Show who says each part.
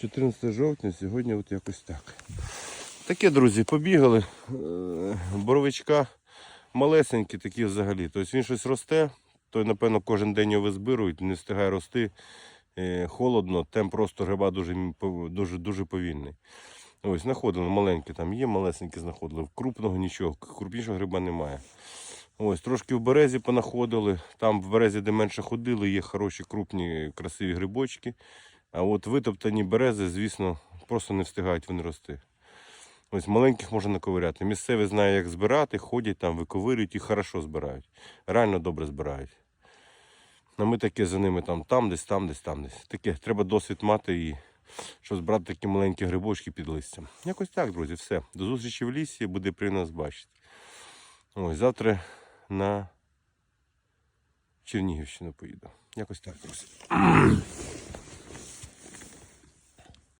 Speaker 1: 14 жовтня, сьогодні от якось так. Таке, друзі, побігали. Е, Боровичка малесенькі такі взагалі. Тобто він щось росте, то напевно кожен день його визбирують, не встигає рости. Е, Холодно, темп просто гриба дуже, дуже, дуже повільний. Ось, знаходили маленькі там є, малесенькі знаходили. Крупного нічого, крупнішого гриба немає. Ось, трошки в березі понаходили. Там в березі, де менше ходили, є хороші, крупні, красиві грибочки. А от витоптані берези, звісно, просто не встигають вони рости. Ось маленьких можна наковиряти. Місцеві знають, як збирати, ходять там, виковирюють і хорошо збирають. Реально добре збирають. А ми таке за ними там, там десь, там десь, там десь. Таке, треба досвід мати і щоб збирати такі маленькі грибочки під листям. Якось так, друзі, все. До зустрічі в лісі, буде приємно нас бачити. Ось завтра на Чернігівщину поїду. Якось так, друзі.